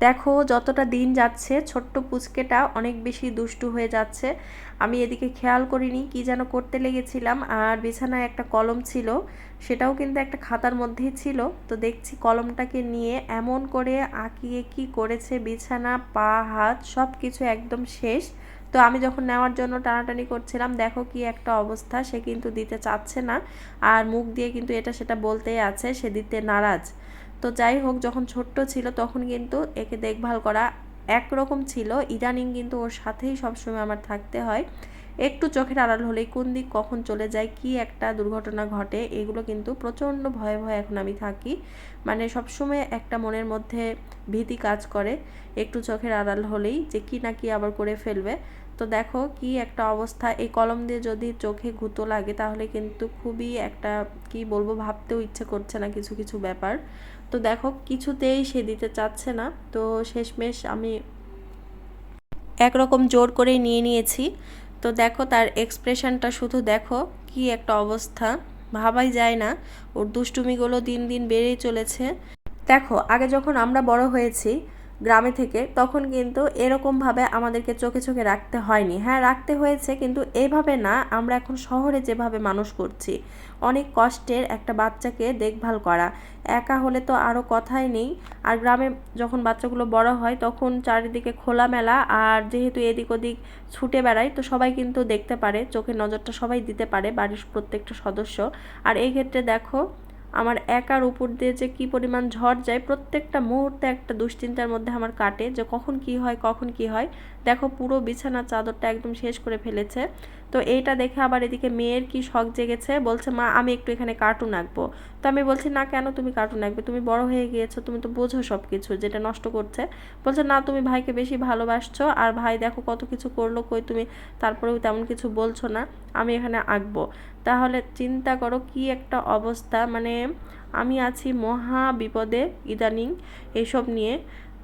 দেখো, যতটা দিন যাচ্ছে, ছোট্ট পুচকেটা অনেক বেশি দুষ্টু হয়ে যাচ্ছে। আমি এদিকে খেয়াল করিনি কি যেন করতে লেগেছিলাম, আর বিছানায় একটা কলম ছিল, সেটাও কিন্তু একটা খাতার মধ্যেই ছিল। তো দেখছি কলমটাকে নিয়ে এমন করে আঁকিয়ে কি করেছে, বিছানা, পা, হাত সব কিছু একদম শেষ। তো আমি যখন নেওয়ার জন্য টানাটানি করছিলাম, দেখো কি একটা অবস্থা, সে কিন্তু দিতে চাচ্ছে না, আর মুখ দিয়ে কিন্তু এটা সেটা বলতেই আছে, সে দিতে নারাজ। তো যাই হোক, যখন ছোট্ট ছিল তখন কিন্তু একে দেখভাল করা একরকম ছিল। ইদানিং কিন্তু ওর সাথেই সবসময় আমার থাকতে হয়। একটু চোখের আড়াল হলেই কোন দিক কখন চলে যায়, কি একটা দুর্ঘটনা ঘটে, এগুলো কিন্তু প্রচণ্ড ভয়ে ভয়ে এখন আমি থাকি। মানে সবসময় একটা মনের মধ্যে ভীতি কাজ করে। একটু চোখের আড়াল হলেই যে কি না কি আবার করে ফেলবে। তো দেখো কি একটা অবস্থা। এই কলম দিয়ে যদি চোখে গুঁতো লাগে, তাহলে কিন্তু খুবই একটা, কি বলব, ভাবতেও ইচ্ছে করছে না কিছু কিছু ব্যাপার। তো দেখো, কিছুতেই সে দিতে চাচ্ছে না। তো শেষমেশ আমি একরকম জোর করে নিয়ে নিয়েছি। তো দেখো, তার এক্সপ্রেশনটা শুধু দেখো কি একটা অবস্থা। ভাবাই যায় না। ওর দুষ্টুমিগুলো দিন দিন বেড়েই চলেছে। দেখো, আগে যখন আমরা বড় হয়েছি গ্রামে থেকে, তখন কিন্তু এরকমভাবে আমাদেরকে চোখে চোখে রাখতে হয়নি। হ্যাঁ রাখতে হয়েছে, কিন্তু এভাবে না, আমরা এখন শহরে যেভাবে মানুষ করছি, অনেক কষ্টের একটা বাচ্চাকে দেখভাল করা। একা হলে তো আরও কথাই নেই। আর গ্রামে যখন বাচ্চাগুলো বড় হয়, তখন চারিদিকে খোলামেলা, আর যেহেতু এদিক ওদিক ছুটে বেড়ায় তো সবাই কিন্তু দেখতে পারে, চোখের নজরটা সবাই দিতে পারে, বাড়ির প্রত্যেকটা সদস্য। আর এই ক্ষেত্রে দেখো আমার একার উপর দিয়ে যে কি পরিমাণ ঝড় যায়, প্রত্যেকটা মুহূর্তে একটা দুশ্চিন্তার মধ্যে আমার কাটে যে কখন কি হয়, কখন কি হয়। দেখো, পুরো বিছানার চাদরটা একদম শেষ করে ফেলেছে। তো এইটা দেখে আবার এদিকে মেয়ের কি শখ জেগেছে, বলছে, মা, আমি একটু এখানে কার্টুন আঁকবো। তো আমি বলছি, না, কেন তুমি কার্টুন আঁকবে? তুমি বড় হয়ে গিয়েছো, তুমি তো বোঝো সব কিছু যেটা নষ্ট করছে। বলছে, না, তুমি ভাইকে বেশি ভালোবাসছো আর ভাই দেখো কত কিছু করল, কই তুমি তারপরেও তেমন কিছু বলছো না, আমি এখানে আঁকবো। তাহলে চিন্তা করো কি একটা অবস্থা। মানে আমি আছি মহা বিপদে ইদানিং এসব নিয়ে।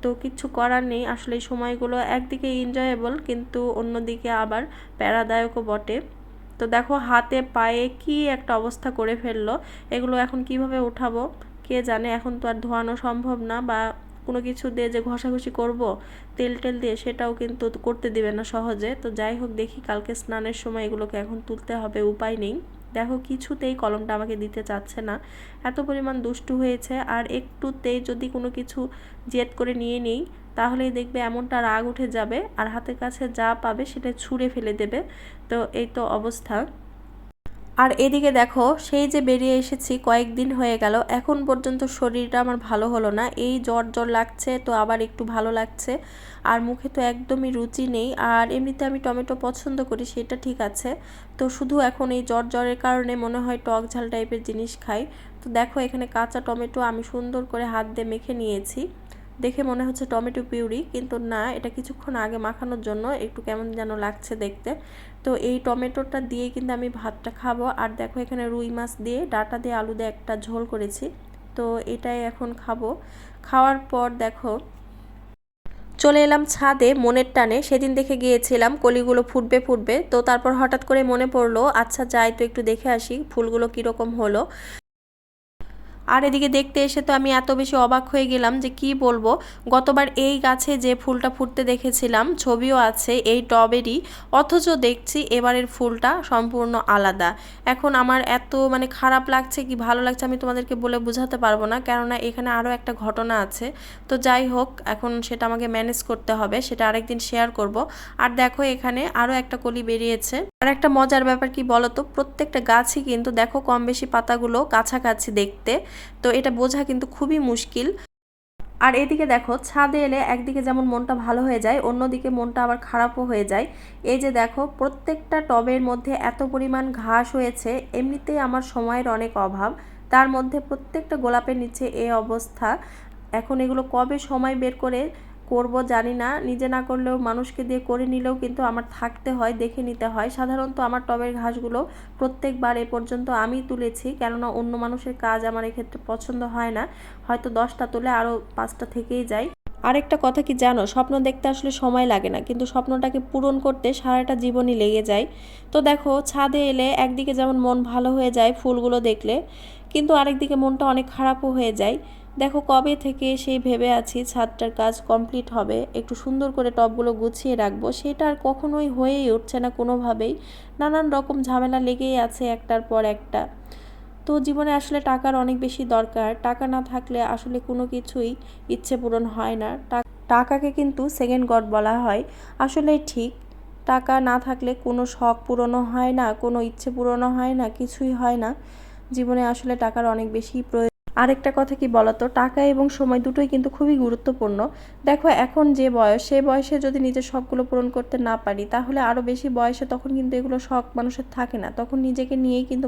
তো কিছু করার নেই। আসলে সময়গুলো একদিকে এনজয়েবল কিন্তু অন্যদিকে আবার প্যারাদায়কও বটে। তো দেখো হাতে পায়ে কি একটা অবস্থা করে ফেলল। এগুলো এখন কীভাবে উঠাবো? কে জানে? এখন তো আর ধোয়ানো সম্ভব না বা কোনো কিছু দিয়ে যে ঘষাঘষি করব, তেল টেল দিয়ে সেটাও কিন্তু করতে দিবে না সহজে। তো যাই হোক, দেখি কালকে স্নানের সময় এগুলোকে এখন তুলতে হবে, উপায় নেই। দেখো কিছুতেই কলমটা আমাকে দিতে চাচ্ছে না। এত পরিমাণ দুষ্টু হয়েছে আর একটুতেই যদি কোনো কিছু জেদ করে নিয়ে নিই, তাহলেই দেখবে এমনটা রাগ উঠে যাবে আর হাতের কাছে যা পাবে সেটা ছুঁড়ে ফেলে দেবে। তো এই তো অবস্থা। আর এদিকে দেখো, সেই যে বেরিয়ে এসেছি, কয়েকদিন হয়ে গেল। এখন পর্যন্ত শরীরটা আমার ভালো হলো না। এই জ্বর জ্বর লাগছে, তো আবার একটু ভালো লাগছে। আর মুখে তো একদমই রুচি নেই। আর এমনিতে আমি টমেটো পছন্দ করি, সেটা ঠিক আছে। তো শুধু এখন এই জ্বর জ্বরের কারণে মনে হয় টক ঝাল টাইপের জিনিস খাই। তো দেখো, এখানে কাঁচা টমেটো আমি সুন্দর করে হাত দিয়ে মেখে নিয়েছি। দেখে মনে হচ্ছে টমেটো পিউরি, কিন্তু না, এটা কিছুক্ষণ আগে মাখানোর জন্য একটু কেমন যেন লাগছে দেখতে। তো এই টমেটোটা দিয়ে কিন্তু আমি ভাতটা খাব। আর দেখো এখানে রুই মাছ দিয়ে, ডাটা দিয়ে আলু দিয়ে একটা ঝোল করেছি। তো এটাই এখন খাব। খাওয়ার পর দেখো, চলে এলাম ছাদে মনের টানে। সেদিন দেখে গিয়েছিলাম কলিগুলো ফুটবে ফুটবে। তো তারপর হঠাৎ করে মনে পড়ল আচ্ছা যাই তো একটু দেখে আসি ফুলগুলো কীরকম হলো। আর এদিকে দেখতে এসে তো আমি এত বেশি অবাক হয়ে গেলাম যে কি বলব। গতবার এই গাছে যে ফুলটা ফুটতে দেখেছিলাম, ছবিও আছে এই টবেরই। অথচ দেখছি এবারের ফুলটা সম্পূর্ণ আলাদা। এখন আমার এত মানে খারাপ লাগছে কি ভালো লাগছে আমি তোমাদেরকে বলে বোঝাতে পারব না। কেননা এখানে আরও একটা ঘটনা আছে। তো যাই হোক, এখন সেটা আমাকে ম্যানেজ করতে হবে, সেটা আরেকদিন শেয়ার করব। আর দেখো এখানে আরও একটা কলি বেরিয়েছে। আর একটা মজার ব্যাপার কি বলতো? প্রত্যেকটা গাছই কিন্তু দেখো কম বেশি পাতাগুলো কাছাকাছি দেখতে, তো এটা বোঝা কিন্তু খুবই মুশকিল। আর এদিকে দেখো, ছাদে এলে একদিকে যেমন মনটা ভালো হয়ে যায়, অন্যদিকে মনটা আবার খারাপও হয়ে যায়। এই যে দেখো, প্রত্যেকটা টবের মধ্যে এত পরিমাণ ঘাস হয়েছে, এমনিতেই আমার সময়ের অনেক অভাব। তার মধ্যে প্রত্যেকটা গোলাপের নিচে এ অবস্থা। এখন এগুলো কবে সময় বের করে করব জানি না, নিজে না করলেও মানুষকে দিয়ে করে নিলেও কিন্তু আমার থাকতে হয়, দেখে নিতে হয়। সাধারণত আমার টবের ঘাসগুলো প্রত্যেকবার এ পর্যন্ত আমি তুলেছি, কেননা অন্য মানুষের কাজ আমার এক্ষেত্রে পছন্দ হয় না। হয়তো দশটা তুলে আরও পাঁচটা থেকেই যায় আরেকটা কথা কি জানো, স্বপ্ন দেখতে আসলে সময় লাগে না, কিন্তু স্বপ্নটাকে পূরণ করতে সারাটা জীবনই লেগে যায়। তো দেখো, ছাদে এলে একদিকে যেমন মন ভালো হয়ে যায় ফুলগুলো দেখলে, কিন্তু আরেকদিকে মনটা অনেক খারাপও হয়ে যায়। দেখো কবে থেকে সেই ভেবে আছি ছাদটার কাজ কমপ্লিট হবে। একটু সুন্দর করে টবগুলো গুছিয়ে রাখব। সেটা আর কখনোই হয়েই উঠছে না কোনোভাবেই। নানান রকম ঝামেলা লেগেই আছে একটার পর একটা। তো জীবনে আসলে টাকার অনেক বেশি দরকার। টাকা না থাকলে আসলে কোনো কিছুই ইচ্ছে পূরণ হয় না। টাকাকে কিন্তু সেকেন্ড গড বলা হয়। আসলে ঠিক, টাকা না থাকলে কোনো শখ পূরণও হয় না, কোনো ইচ্ছে পূরণও হয় না, কিছুই হয় না। জীবনে আসলে টাকার অনেক বেশি প্রয়োজন। আরেকটা কথা কি বলতো? টাকা এবং সময় দুটোই কিন্তু খুবই গুরুত্বপূর্ণ। দেখো, এখন যে বয়স সেই বয়সে যদি নিজের শখগুলো পূরণ করতে না পারি, তাহলে আরও বেশি বয়সে তখন কিন্তু এগুলো শখ মানুষের থাকে না। তখন নিজেকে নিয়েই কিন্তু